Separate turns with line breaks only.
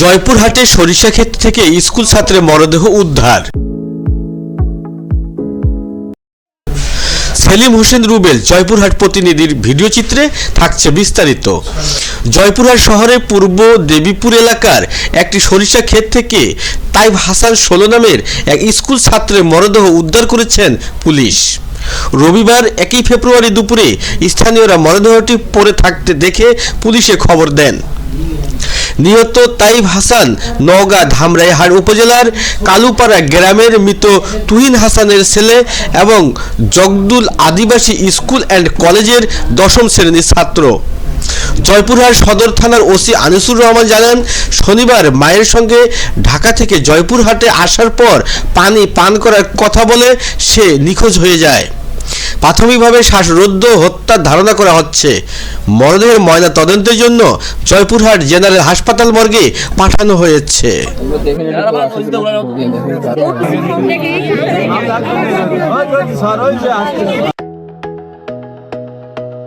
জয়পুরহাটে সরিষা ক্ষেত থেকে স্কুল ছাত্রের মরদেহ উদ্ধার। সেলিম হোসেন রুবেল, জয়পুরহাট প্রতিনিধির ভিডিও চিত্রে থাকছে বিস্তারিত। জয়পুরহাট শহরের পূর্ব দেবীপুর এলাকার একটি সরিষা ক্ষেত থেকে তাইব হাসান ষোলো নামের এক স্কুল ছাত্রের মরদেহ উদ্ধার করেছেন পুলিশ। রবিবার একই ফেব্রুয়ারি দুপুরে স্থানীয়রা মরদেহটি পড়ে থাকতে দেখে পুলিশে খবর দেন। নিহত তাইব হাসান নওগাঁ ধামরাইহাট উপজেলার কালুপাড়া গ্রামের মৃত তুহিন হাসানের ছেলে এবং জগদুল আদিবাসী স্কুল অ্যান্ড কলেজের দশম শ্রেণির ছাত্র। জয়পুরহাট সদর থানার ওসি আনিসুর রহমান জানান, শনিবার মায়ের সঙ্গে ঢাকা থেকে জয়পুরহাটে আসার পর পানি পান করার কথা বলে সে নিখোঁজ হয়ে যায়। প্রাথমিকভাবে শ্বাসরুদ্ধ হত্যার ধারণা করা হচ্ছে মরদেহের ময়না তদন্তের জন্য জয়পুরহাট জেনারেল হাসপাতাল মর্গে পাঠানো হয়েছে